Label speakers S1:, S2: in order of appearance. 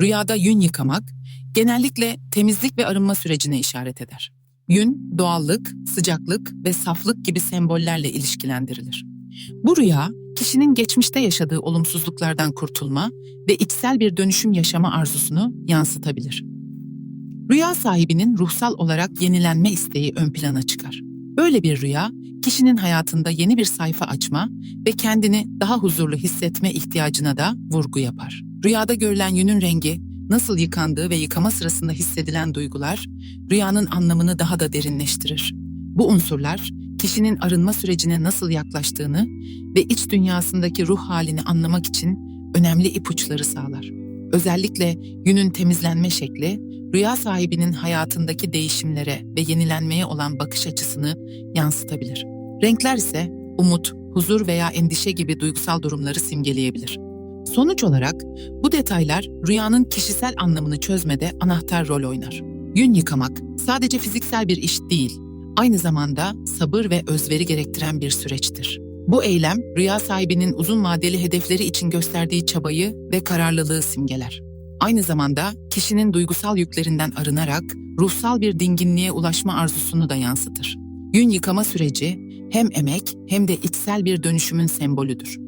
S1: Rüyada yün yıkamak genellikle temizlik ve arınma sürecine işaret eder. Yün, doğallık, sıcaklık ve saflık gibi sembollerle ilişkilendirilir. Bu rüya, kişinin geçmişte yaşadığı olumsuzluklardan kurtulma ve içsel bir dönüşüm yaşama arzusunu yansıtabilir. Rüya sahibinin ruhsal olarak yenilenme isteği ön plana çıkar. Böyle bir rüya, kişinin hayatında yeni bir sayfa açma ve kendini daha huzurlu hissetme ihtiyacına da vurgu yapar. Rüyada görülen yünün rengi, nasıl yıkandığı ve yıkama sırasında hissedilen duygular, rüyanın anlamını daha da derinleştirir. Bu unsurlar, kişinin arınma sürecine nasıl yaklaştığını ve iç dünyasındaki ruh halini anlamak için önemli ipuçları sağlar. Özellikle yünün temizlenme şekli, rüya sahibinin hayatındaki değişimlere ve yenilenmeye olan bakış açısını yansıtabilir. Renkler ise umut, huzur veya endişe gibi duygusal durumları simgeleyebilir. Sonuç olarak bu detaylar rüyanın kişisel anlamını çözmede anahtar rol oynar. Yün yıkamak sadece fiziksel bir iş değil, aynı zamanda sabır ve özveri gerektiren bir süreçtir. Bu eylem rüya sahibinin uzun vadeli hedefleri için gösterdiği çabayı ve kararlılığı simgeler. Aynı zamanda kişinin duygusal yüklerinden arınarak ruhsal bir dinginliğe ulaşma arzusunu da yansıtır. Yün yıkama süreci hem emek hem de içsel bir dönüşümün sembolüdür.